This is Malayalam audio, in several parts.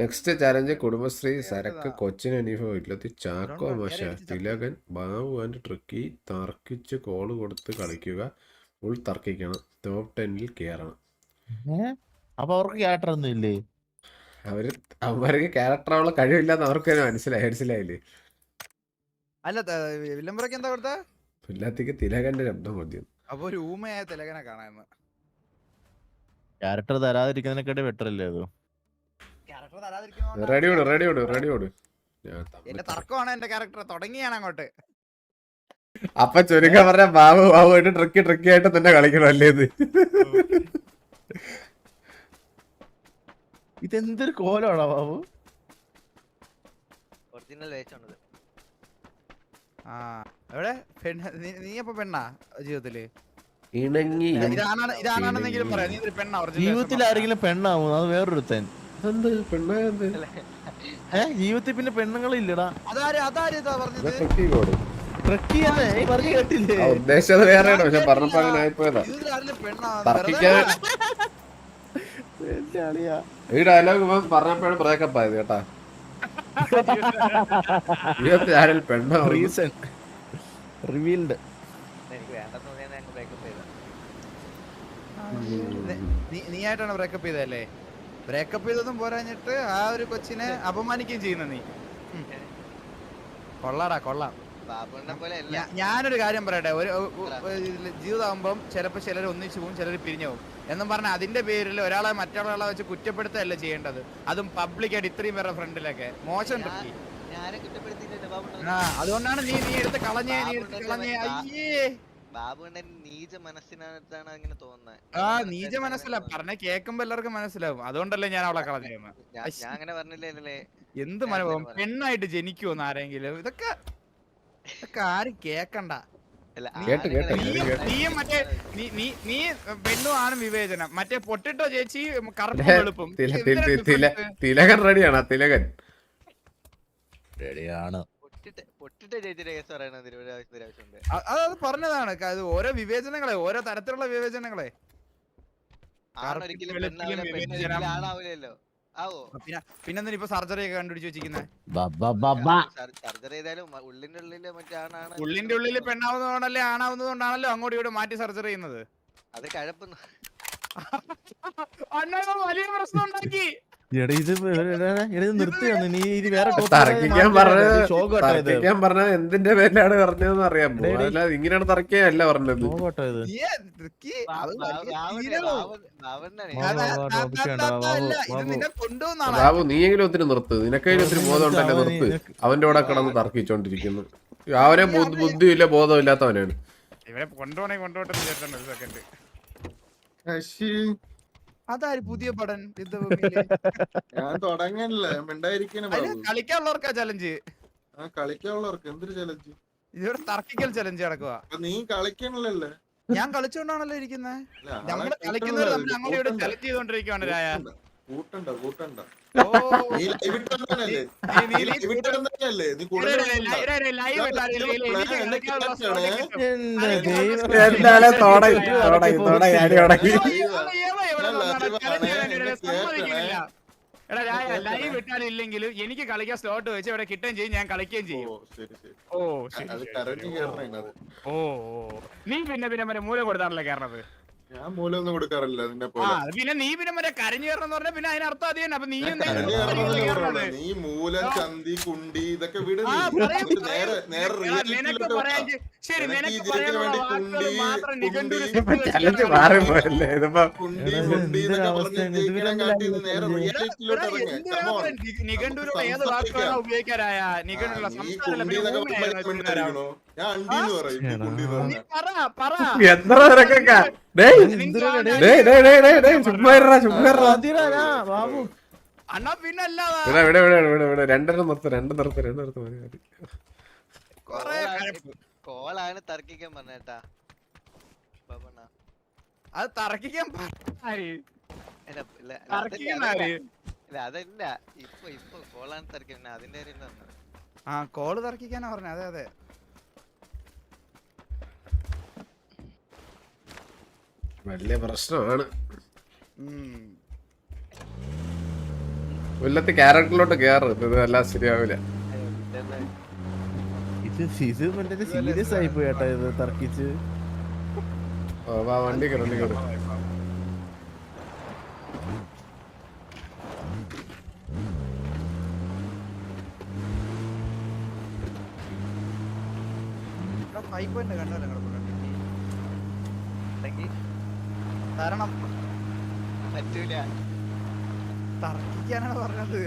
നെക്സ്റ്റ് ചലഞ്ച് കുടുംബശ്രീ സരക്ക് കൊച്ചിൻ അനീഫ വീട്ടിലെത്തി. ചാക്കോ മഷ. തിലകൻ ബാബു ആൻഡ് ട്രിക്കി തർക്കിച്ച് കോൾ കൊടുത്ത് കളിക്കുക. ഫുൾ തർക്കിക്കണം. ടോപ്പ് ടെന്നിൽ കയറണം? അപ്പൊ അവർക്ക് ക്യാരക്ടർ ഒന്നും ഇല്ലേ? അവർ അവർക്ക് ക്യാരക്ടർ ആവുള്ള കഴിവില്ലെന്ന് അവർക്ക് തന്നെ മനസ്സിലായി മനസ്സിലായില്ലേ? അല്ല വില്ലംബറൊക്കെ എന്താ കൊടുത്ത? പിള്ളത്തേക്ക് തിലകന്റെ ശബ്ദം മദ്യം. അപ്പൊ ഒരു ഊമയായ തിലകനെ കാണാന്ന്. ക്യാരക്ടർ തരാതിരിക്കുന്നതിനെക്കാട്ടി ബെറ്റർ അല്ലേ അത്? റെഡി ഓട് റെഡി ഓട് റെഡി ഓട്. എന്റെ തർക്കമാണ് എന്റെ ക്യാരക്ടർ തുടങ്ങിയാണ് അങ്ങോട്ട്. അപ്പൊ ചുരുക്കം പറഞ്ഞ ബാബു ബാബു ആയിട്ട് ട്രിക്കി ട്രിക്കി ആയിട്ട് തന്നെ കളിക്കണം അല്ലേ ഇത്? ഇതെന്തൊരു കോലമാണോ ബാബു? ഒറിജിനൽ വേച്ചാണത് ആ എവിടെ? പെണ്ണ നീ- അപ്പൊ പെണ്ണാ ജീവിതത്തിൽ? ഇണങ്ങി ഇതാണെന്നെങ്കിലും പറയാം. നീ ഒരു പെണ്ണാ ജീവിതത്തിൽ ആരെങ്കിലും പെണ്ണാവും അത് വേറൊരുത്തൻ. എന്ത് ജീവിതത്തിൽ പിന്നെ പെണ്ണുങ്ങളില്ലടാ. അതാര് അതാര് ഇതാ പറഞ്ഞത്? പക്ഷെ പറഞ്ഞപ്പോ അങ്ങനെ ആയിപ്പോയതാ. ഈ ഡയലോഗ് ഇവൻ പറഞ്ഞപ്പോഴും ബ്രേക്കപ്പ് ആയത് കേട്ടാ. ജീവിതത്തിൽ ആരിൽ പെണ്ണോ റീസൺ റിവീൽഡ് നീ നീ ആയിട്ടാണ് ബ്രേക്കപ്പ് ചെയ്തല്ലേ ബ്രേക്കപ്പ് ചെയ്തതും പോരാഞ്ഞിട്ട് ആ ഒരു കൊച്ചിനെ അപമാനിക്കുകയും ചെയ്യുന്ന നീ. കൊള്ളാടാ കൊള്ളാം. ഞാനൊരു കാര്യം പറയട്ടെ. ഒരു ജീവിതമാകുമ്പം ചിലപ്പോൾ ചിലർ ഒന്നിച്ചു പോകും ചിലർ പിരിഞ്ഞു പോകും. എന്നും പറഞ്ഞാൽ അതിന്റെ പേരിൽ ഒരാളെ മറ്റൊരാളെ വെച്ച് കുറ്റപ്പെടുത്തല്ല ചെയ്യേണ്ടത്? അതും പബ്ലിക്കായിട്ട് ഇത്രയും പേരുടെ ഫ്രണ്ടിലൊക്കെ. മോശം ആ അതുകൊണ്ടാണ് നീ നീ എടുത്ത് കളഞ്ഞേ നീ എടുത്ത് കളഞ്ഞേ. അയ്യേ. ബാബുവിന്റെ നീച മനസ്സിനകത്താണ് അങ്ങനെ തോന്നുന്നത് ആ നീച മനസ്സിലാ. പറഞ്ഞ കേൾക്കുമ്പോ എല്ലാവർക്കും മനസ്സിലാവും. അതുകൊണ്ടല്ലേ ഞാൻ അവളെ കളഞ്ഞേന്ന് ഞാൻ ഞാൻ അങ്ങനെ പറഞ്ഞില്ലേ എന്ത് മനോഭാവം? പെണ്ണായിട്ട് ജനിക്കുമെന്ന് ആരെങ്കിലും? ഇതൊക്കെ ഇതൊക്കെ ആരും കേക്കണ്ട. അല്ല കേട്ട്, കേട്ട്. ആണുങ്ങളെ- ഇത് നീയും മറ്റേ നീ നീ നീ പെണ്ണും ആണ് വിവേചനം. മറ്റേ പൊട്ടിട്ടോ ചേച്ചി കറുപ്പും ലേ, തില- തില- തില- തിലകൻ റെഡിയാണ്? തിലകൻ. റെഡിയാണ്. പൊട്ടിട്ട് പൊട്ടിട്ട് ചേച്ചിയുടെ കേസ് പറയണത് ഒരു ആവശ്യം ഒരു ആവശ്യമുണ്ട്. അ- പറഞ്ഞതാണ്. അത് ഓരോ വിവേചനങ്ങളെ ഓരോ തരത്തിലുള്ള വിവേചനങ്ങളെ. പിന്നെ ഇപ്പൊ സർജറി ഒക്കെ കണ്ടുപിടിച്ച് വെച്ചിരിക്കുന്നത് സർജറി ചെയ്താലും ഉള്ളിന്റെ ഉള്ളിൽ പെണ്ണാവുന്നതുകൊണ്ടല്ലേ ആണാവുന്നതുകൊണ്ടാണല്ലോ അങ്ങോട്ട് ഇവിടെ മാറ്റി സർജറി ചെയ്യുന്നത്. അത് കഴപ്പുന്നു വലിയ പ്രശ്നം ഉണ്ടാക്കി. തർക്കിക്കാൻ പറഞ്ഞത് എന്തിന്റെ പേരിലാണ് പറഞ്ഞതെന്ന് അറിയാമോ അല്ല ഡേയ്. അല്ലാതെ ഇങ്ങനെയാണ് തർക്കിയല്ല പറഞ്ഞത്. ബാബു നീയെങ്കിലും ഒത്തിരി നിർത്ത്. നിനക്കെങ്കിലും ഒത്തിരി ബോധം ഉണ്ടല്ലോ നിർത്ത്. അവന്റെ കൂടെ കിടന്ന് തർക്കിച്ചോണ്ടിരിക്കുന്നു. അവനെ ബുദ്ധി- ബുദ്ധിയില്ല ബോധമില്ലാത്തവനാണ്. ഇവരെ കൊണ്ടുപോണേ കൊണ്ടുപോട്ടെ സെക്കൻഡ് അതാര് പുതിയ പടൻ ഞാൻ കളിക്കാനുള്ളവർക്കാ ചലഞ്ച് ആ കളിക്കാനുള്ളവർക്ക് എന്തൊരു ചലഞ്ച് ഇതൊരു തർക്കിക്കൽ ചലഞ്ച് നടക്കുക നീ കളിക്കണല്ലേ ഞാൻ കളിച്ചോണ്ടാണല്ലോ ഇരിക്കുന്നത് നമ്മൾ കളിക്കുന്നവർ നമ്മൾ അങ്ങോട്ട് ചലഞ്ച് ചെയ്തോണ്ടിരിക്കുവാണ് രായ. കൂട്ടണ്ട കൂട്ടണ്ട ദൈവം. തുടങ്ങി തുടങ്ങി തുടങ്ങി അടി തുടങ്ങി. എടാ രായ ലൈവ് ഇട്ടാലും ഇല്ലെങ്കിലും എനിക്ക് കളിക്കാൻ സ്ലോട്ട് വെച്ച് ഇവിടെ കിട്ടുകയും ചെയ്യും ഞാൻ കളിക്കുകയും ചെയ്യും ഓ ശരി, ശരി, കരഞ്ഞു അത് ഓ ഓ നീ പിന്നെ പിന്നെ മറ്റേ മൂല കൊടുത്താണല്ലോ കയറണത് ഞാൻ മൂലം ഒന്നും കൊടുക്കാറില്ല നിന്നെ ആ പോലെ പിന്നെ നീ പിന്നെ മറ്റേ കരഞ്ഞു കയറണം എന്ന് പറഞ്ഞാൽ പിന്നെ അതിനർത്ഥം അത് തന്നെ അപ്പൊ നീ എന്താ കരഞ്ഞു? പറഞ്ഞത്. നീ മൂലം ചന്തി കുണ്ടി ഇതൊക്കെ വിട് ആ, നീ. പറയാം, എന്നിട്ട് നേരെ നേരെ എടാ, നിനക്ക് റിയാലിറ്റിയിലോട്ട് പറയാൻ ചെ- ശരി നിനക്ക് വേണ്ടി കുണ്ടി, കുണ്ടി. ചലഞ്ച് മാറി പോയല്ലേ ഇതിപ്പോ കുണ്ടി എടാ, ഇത് കുണ്ടി എന്തൊരു എന്നൊക്കെ അവസ്ഥയാണ്? ഇത് കാട്ടി ഇത് നേരെ റിയാലിറ്റിയിലോട്ട് ഇറങ്ങ്. നിഘണ്ടുവിലുള്ള നമുക്ക് ഏത് വാക്കുകളാണ് സംസാരിക്കാം. ഉപയോഗിക്കാനായ നിഘണ്ടുള്ള നീ സംസ്ഥാനമല്ല കുണ്ടി എന്നൊക്കെ? ഞാൻ പറയും നീ കുണ്ടി എന്ന് നീ പറഞ്ഞാ. പറ പറ എത്ര നിനക്കൊക്കെ രണ്ടെണ്ണം നിർത്ത് രണ്ട് നിർത്ത് രണ്ട് നിർത്ത് മതി മതി. കോളാണ് തർക്കിക്കാൻ പറഞ്ഞേട്ടാ. അത് തർക്കിക്കാൻ അതല്ല ഇപ്പൊ ഇപ്പൊ കോളാണ് തർക്കിക്കുന്നത് അതിന്റെ ആ കോൾ തർക്കിക്കാനാ പറഞ്ഞ. അതെ അതെ. വലിയ പ്രശ്നമാണ്. കൊല്ലത്ത് ക്യാരക്ടറിലോട്ട് കേറ് ഇത് എല്ലാം ശരിയാവില്ല. ഇത് ഇത് മറ്റേ സീരിയസ് ആയി പോയി കേട്ടോ ഇത് തർക്കിച്ച്. വണ്ടി കയറി വണ്ടി കയറി ഫൈവ് പറ്റൂല. തർക്കിക്കാനാണ് പറഞ്ഞത്.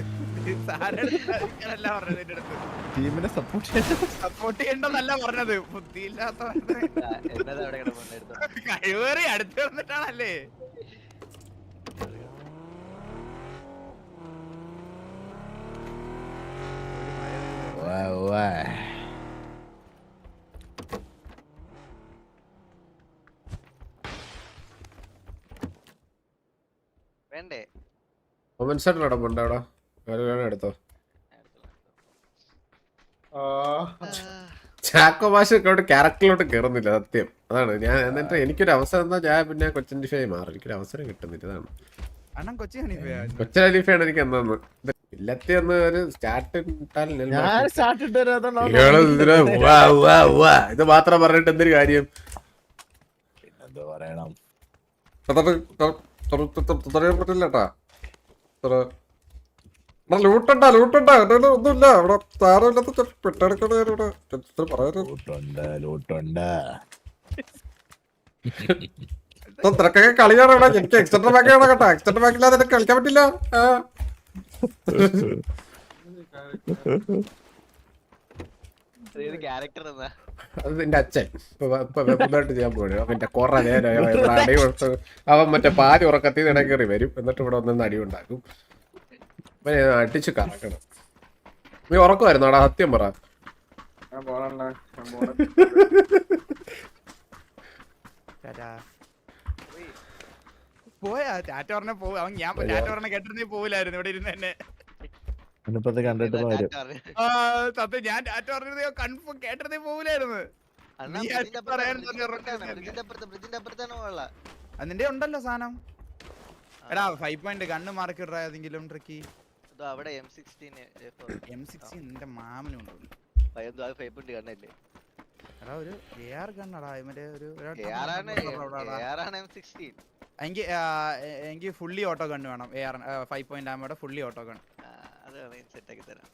സാരല്ല പറഞ്ഞത് എന്റെ അടുത്ത്. ടീമിനെ സപ്പോർട്ട് സപ്പോർട്ട് ചെയ്യണ്ടെന്നല്ല പറഞ്ഞത്. ബുദ്ധിയില്ലാത്ത കഴിവേറി അടുത്ത് വന്നിട്ടാണല്ലേ? വേണ്ടേ? മൊമെന്റ് സെറ്റ് നടപ്പുണ്ട് അവിടെ. വേറെ വേണം എടുത്തോ? ചാക്കോ ഭാഷ ക്യാരക്ടറിലോട്ട് കയറുന്നില്ല സത്യം. അതാണ്. ഞാൻ എന്നിട്ട് എനിക്കൊരു അവസരം എന്താ ഞാൻ പിന്നെ കൊച്ചിൻ ഡിഫായി മാറും. എനിക്കൊരു അവസരം കിട്ടുന്നില്ല ഇതാണ് കൊച്ചിൻ ഡിഫാണ് എനിക്ക് എന്താന്ന് ഇല്ലത്തി ഒന്ന് ഒരു സ്റ്റാർട്ട്. ഇത് മാത്രം പറഞ്ഞിട്ട് എന്തൊരു കാര്യം? പറയണം? ലൂട്ടണ്ട ലൂട്ടണ്ട. എന്റെ ഒന്നുമില്ല. ഇവിടെ താരമില്ലാത്ത പെട്ടെടുക്കണ ഇവിടെ. തിരക്കൊക്കെ കളിയാണ് ഇവിടെ. എനിക്ക് എക്സ്റ്റർ ബാക്ക് ആണ് കേട്ടോ. എക്സ്റ്റർ ബാക്കില്ലാതെ കളിക്കാൻ പറ്റില്ല ആ. ഇത് ക്യാരക്ടർ എന്നാ അത് നിന്റെ അച്ഛൻ. ചെയ്യാൻ പോയി അവന്റെ കുറെ നേരം ഇവിടെ അടി കൊടുത്ത് അവൻ മറ്റേ പാൽ ഉറക്കത്തിൽ ഇടയിൽ കയറി വരും. എന്നിട്ട് ഇവിടെ ഒന്നും അടി ഉണ്ടാക്കും. അടിച്ചു അടിച്ച് കറക്കണം. നീ ഉറക്കമായിരുന്നു? അവിടെ സത്യം പറ. പോയാ? ചാറ്റ പറഞ്ഞ പോവും. അവൻ ഞാൻ ചാറ്റ പറഞ്ഞ കേട്ടിരുന്നേ പോവില്ലായിരുന്നു. ഇവിടെ ഇരുന്ന് തന്നെ. കണ്ടിട്ട് സത്യം. ഞാൻ ടാറ്റ പറഞ്ഞത് കൺഫേം പോവില്ലായിരുന്നു. അതിന്റെ ഉണ്ടല്ലോ സാധനം. എടാ ഫൈവ് പോയിന്റ് കണ്ണ് മാർക്ക് ഏതെങ്കിലും ട്രിക്കി അവിടെ എം സിക്സ്റ്റീൻ എം എടാ ഒരു എ ആർ ഗണ്ണടാ മറ്റേ ഒരു ഏറാണ് ഏറാണ് എം സിക്സ്റ്റീൻ എനിക്ക് എനിക്ക് ഫുള്ളി ഓട്ടോ ഗണ്ണ് വേണം എ ആർ ഫൈവ് പോയിന്റ് ആകുമ്പോൾ ഫുള്ളി ഓട്ടോ ഗൺ അത് വേണമെങ്കിൽ സെറ്റ് ആക്കി തരാം.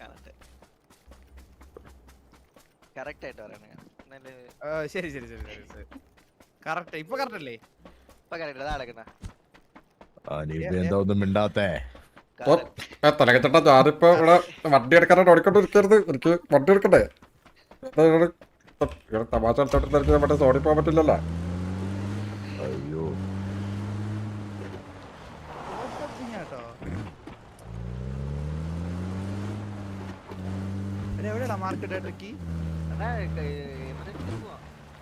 കാണട്ടെ. കറക്റ്റ് ആയിട്ട് പറയണേ. ശരി ശരി ശരി ശരി ശരി. കറക്റ്റ് ഇപ്പൊ കറക്റ്റ് അല്ലേ? ഇപ്പൊ കറക്റ്റ് ഇതാ അടക്കണ നീ എന്താ ഒന്നും മിണ്ടാത്തേ? തലകത്തട്ട ഞാനിപ്പോ ഇവിടെ വണ്ടി എടുക്കാനായിട്ട് ഓടിക്കൊണ്ടിരിക്കരുത്. എനിക്ക് വണ്ടി എടുക്കണ്ടേ? തമാശ സോണി പോകാൻ പറ്റില്ലല്ലോ അയ്യോ കേട്ടോ എവിടെയാ മാർക്കറ്റ്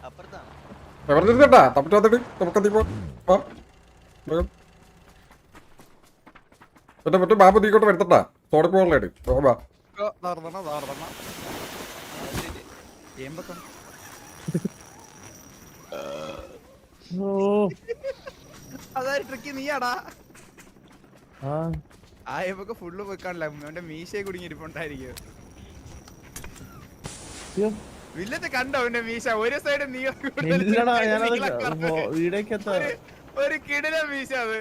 തപ്പിട്ട് വന്നിട്ട് മറ്റേ ബാബു നീക്കോട്ട് വരുത്തട്ടാ. ട്രിക്കി നീയാടാ. ആ. ഫുള്ള് പോയിക്കാണില്ല അവന്റെ മീശയെ കുടുങ്ങിയിരിപ്പുണ്ടായിരിക്കും വില്ലത്തെ കണ്ടോ അവന്റെ മീശ? ഒരു സൈഡ് നീ ഇല്ലടാ ഞാനത് വീടേക്കെത്താ ഒരു കിടില മീശ അത്.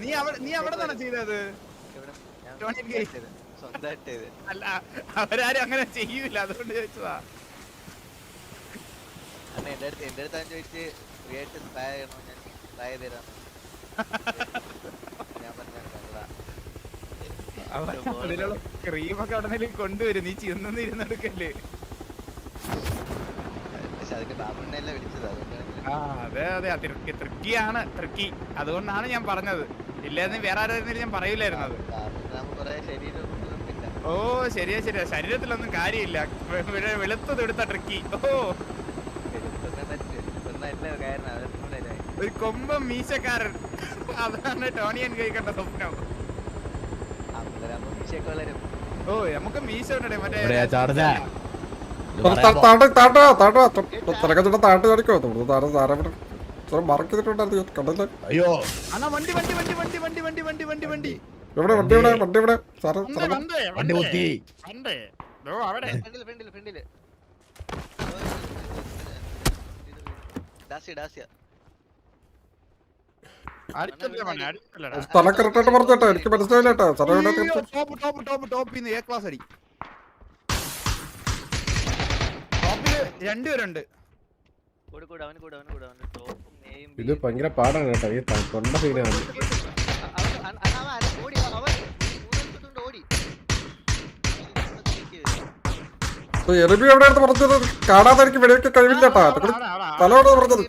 നീ അവിടെ നീ അവിടെ നിന്നാണ് ചെയ്തത്? അല്ല അവരാരും അങ്ങനെ ചെയ്യൂല. അതുകൊണ്ട് ചോദിച്ചതാ. എന്റെ അടുത്ത് എന്റെ അടുത്ത് ചോദിച്ച് സ്പ്രേ ചെയ്യണോ? ഞാൻ ചെയ്ത് തരാം ഞാൻ പറഞ്ഞു അതിലുള്ള ക്രീമൊക്കെ അവിടെ നിന്നും കൊണ്ടുവരും. നീ ചെന്നു ഇരുന്നെടുക്കല്ലേ? ആ അതെ അതെ. തൃക്കി തൃക്കിയാണ് തൃക്കി അതുകൊണ്ടാണ് ഞാൻ പറഞ്ഞത്. ഇല്ലായിരുന്നു വേറെ ആരായിരുന്നില്ല ഞാൻ പറയില്ലായിരുന്നു അത്. ഓ ശരിയാ ശരിയാ. ശരീരത്തിലൊന്നും കാര്യമില്ല. വെളുത്തത് എടുത്ത ട്രിക്കി ഓ. ഒരു കൊമ്പം മീശക്കാരൻ. അതാണ് ടോണിയൻ കഴിക്കേണ്ട സ്വപ്നം. ഓ നമുക്ക് മീശ ഉണ്ടേ മറ്റേ അയ്യോ. വണ്ടി വണ്ടി വണ്ടി വണ്ടി വണ്ടി വണ്ടി വണ്ടി വണ്ടി വണ്ടി. എവിടെ വണ്ടി എവിടെ വണ്ടി. എവിടെ സാറ് വണ്ടി കുത്തി അവിടെ. സ്ഥലം കറക്റ്റായിട്ട് പറഞ്ഞോട്ടെ എനിക്ക് മനസ്സിലായില്ല എ ക്ലാസ് അടി. ഇത് ഭയങ്കര പാടാണ് കേട്ടോ. ഈ തൊണ്ട സീനാണ് എറിബി എവിടെ പറഞ്ഞത്? കാണാതെ എനിക്ക് വെടിയൊക്കെ കഴിവില്ല കേട്ടോ തലോട് പറഞ്ഞത്.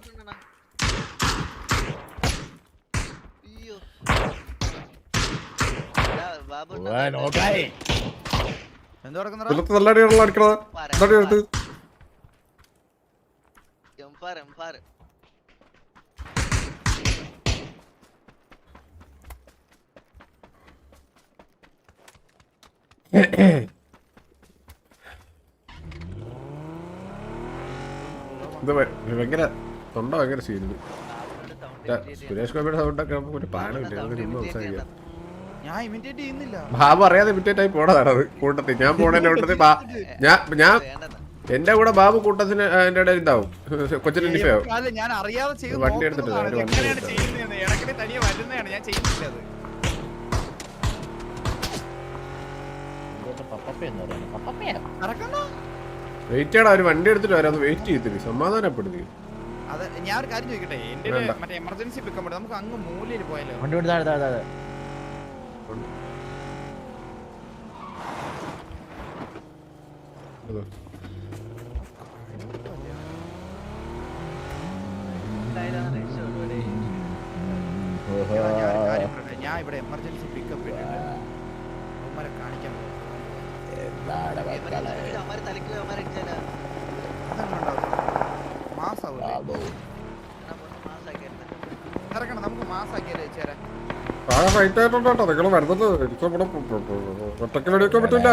നല്ല എന്താടി ഭയങ്കര തൊണ്ട ഭയങ്കര സീരിയൽ സുരേഷ് ഗോപിയുടെ സൗണ്ടൊക്കെ നമുക്ക് ഒരു പാനം സംസാരിക്കാം. ബാബു അറിയാതെ ഇമിറ്റേറ്റ് ആയി പോണതാണത് കൂട്ടത്തിൽ. ഞാൻ പോണേന്റെ കൂട്ടത്തിൽ ഞാൻ എന്റെ കൂടെ ബാബു കൂട്ടത്തിന് എന്റെ ഇടയിൽ ഉണ്ടാവും കൊച്ചിന് വണ്ടി എടുത്തിട്ട് വണ്ടി വെയിറ്റ് വണ്ടി എടുത്തിട്ട് വരാം. വെയിറ്റ് ചെയ്തിട്ട് സമാധാനപ്പെടുത്തി. ഞാൻ ഒരു കാര്യം ചോദിക്കട്ടെ? എന്റെ മറ്റേ എമർജൻസി പിക്കപ്പ് നമുക്ക് അങ്ങ് മൂലയിൽ പോയാലോ? ഞാൻ ഇവിടെ എമർജൻസി പിക്കപ്പ് ഇട്ടിട്ടുണ്ട് അവന്മാരെ കാണിക്കാൻ മാസാവൂല്ലേ ഇറക്കണം നമുക്ക് മാസാക്കിയാലേ ചേരാൻ താഴെ നിങ്ങൾ വരുന്നത് എനിക്ക് ഇവിടെ ഒറ്റയ്ക്ക് വെടിവെക്കാൻ പറ്റില്ല.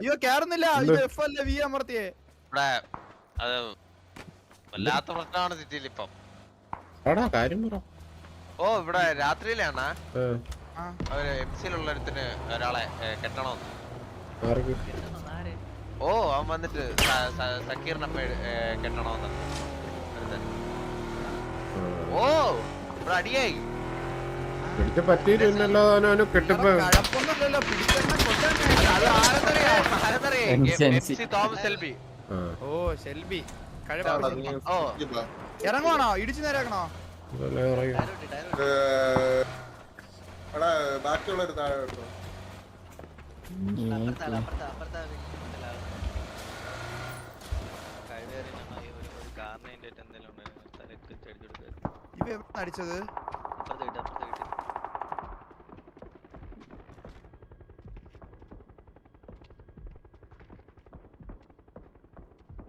അയ്യോ കേറുന്നില്ല. എഫ് വി ഇവിടെ വല്ലാത്ത ഇപ്പം. കാര്യം പറ. ഓ ഇവിടെ രാത്രിയിലാണോ. എംസിയിലുള്ള ഒരാളെ ഓ അവൻ വന്നിട്ട് ഓ ഓ സെൽബി ഇറങ്ങുവാണോ? ഇടിച്ചു നേരാക്കണോ ഒരു അടിച്ചത്?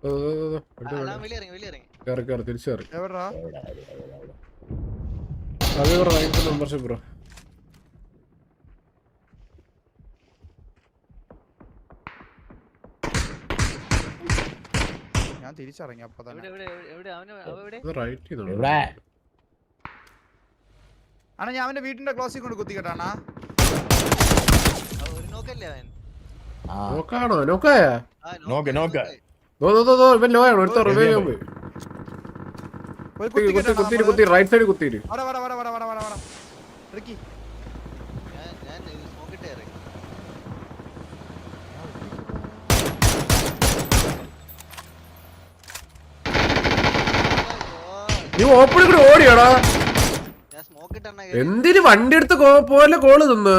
അപ്പുറത്ത് ഇറങ്ങി വലിയ ഇറങ്ങി. കയറി കയറി തിരിച്ചു കയറി എവിടാ? അത് മെമ്പർഷിപ്പ് ബ്രോ. ഞാൻ തിരിച്ചറങ്ങി അപ്പൊ തന്നെ. അണ ഞാൻ അവന്റെ വീട്ടിന്റെ ക്ലോസിൽ കൊണ്ട് കുത്തി കേട്ടാണാ നോക്കാണോ? നീ ഓപ്പണിൽ കൂടി ഓടിയടാ. എന്തിന് വണ്ടി എടുത്ത് പോലെ കോൾ തിന്ന്?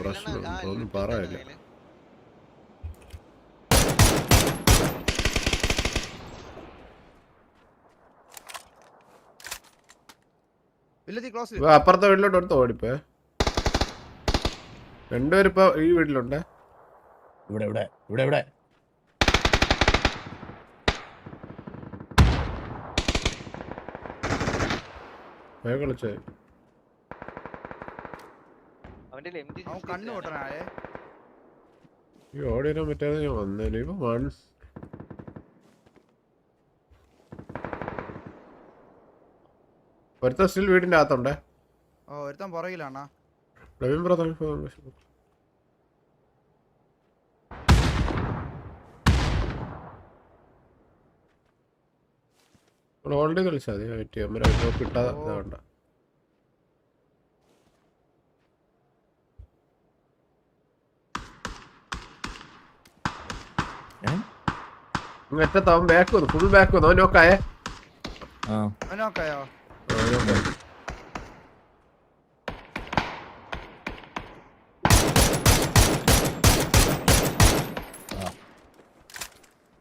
പ്രശ്നം ഒന്നും അപ്പുറത്തെ വീട്ടിലോട്ട് എടുത്ത് ഓടിപ്പേ. രണ്ടുപേരും ഇപ്പൊ ഈ വീട്ടിലുണ്ട്. ഇവിടെ ഇവിടെ ഇവിടെ ഇവിടെ. വേഗം കളിച്ചേ. അവന്റെ എം അവൻ കണ്ണു പൊട്ടനായേ ഈ ഓടി വരാൻ പറ്റാതെ ഞാൻ വന്നേനു. ഇപ്പൊ വൺ ഒരുത്ത സ്റ്റിൽ വീടിന്റെ അകത്തുണ്ടേ? ഓ ഒരുത്തൻ പുറകിലാണാ? നവീൻ ബ്രദർ ഓൾറെഡി കളിച്ചാൽ മതി വെയിറ്റ് ചെയ്യാം അമ്മ കിട്ടാതെ ഇതാവണ്ട ഏ? മറ്റേ അവൻ ബാക്ക് വന്നു ഫുൾ ബാക്ക് വന്നു അവൻ നോക്കായേ ആ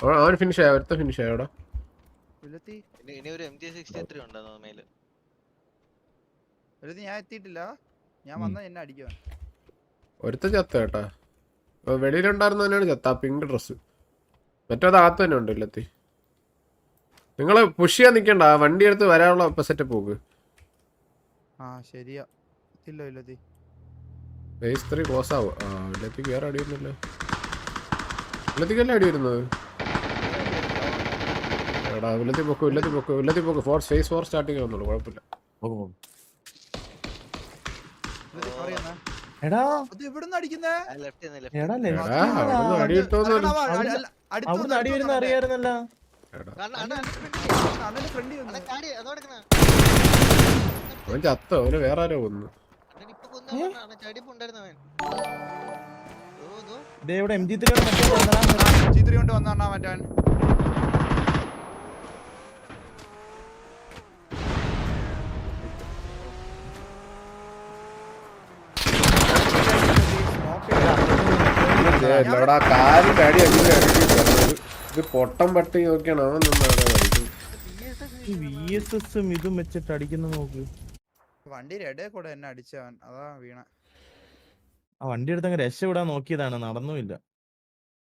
അവൻ ഫിനിഷ് ആയ? അടുത്ത ഫിനിഷ് ആയോടാ അവിടെ? ഇനി ഇനി ഒരു എം ജി സിക്സ്റ്റി ത്രീ ഉണ്ടെന്ന് മേൽ ഞാൻ എത്തിയിട്ടില്ല. ഞാൻ. വന്ന എന്നെ അടിക്കുവാൻ. ഒരുത്ത ചത്ത കേട്ടാ. വെളിയിലുണ്ടായിരുന്നവനാണ് ചത്ത ആ പിങ്ക് ഡ്രസ് മറ്റേത് അകത്ത് തന്നെ ഉണ്ട് ഇല്ലത്തി നിങ്ങൾ പുഷ് ചെയ്യാൻ നിൽക്കണ്ട ആ വണ്ടി എടുത്ത് വരാനുള്ള സെറ്റപ്പ് പോക്ക് ആ ശരിയാ. ഇല്ല ഇല്ലത്തി ബേസ് ത്രീ ക്ലോസ് ആവും? ആ ഇല്ലത്തിക്ക് വേറെ അടിയൊന്നുമില്ല. ഇല്ലത്തിക്കല്ലേ അടി വരുന്നത്? എടാ വില്ലത്തി പൊക്കു വില്ലത്തി പൊക്കു വില്ലത്തി പൊക്കു ഫോർ ഫേസ് ഫോർ സ്റ്റാർട്ടിങ് ആവുന്നുള്ളൂ കുഴപ്പമില്ല എടാ. അത് എവിടുന്ന് അടിക്കുന്നേ? ലെഫ്റ്റ് എടാ അവിടുന്ന് അടി കിട്ടുമെന്ന് അവിടുന്ന് അടി വരുന്ന അറിയായിരുന്നല്ല. എടാ. അണ്ണന്റെ ഫ്രണ്ടി വന്നു ചാടി അതോടെക്കണ അവൻ ചത്ത? അവന് വേറെ ആരോ കൊന്നു ദേ ഇവിടെ എം ജി ത്രീ മറ്റേ കൊണ്ട് വന്നാ മറ്റാൻ ഇവിടെ കാലിന്റെ അടി അങ്ങനെ ഇത് പൊട്ടം പട്ടി നോക്കിയാണ് അവൻ നിന്നാണ് കളിക്കും ഈ വി എസ് എസും ഇതും വെച്ചിട്ട് അടിക്കുന്ന നോക്ക്. വണ്ടിയുടെ ഇടയിൽ കൂടെ എന്നെ അടിച്ചവൻ അതാ വീണ. ആ വണ്ടി എടുത്തങ്ങ് രക്ഷപ്പെടാൻ നോക്കിയതാണ് നടന്നുമില്ല.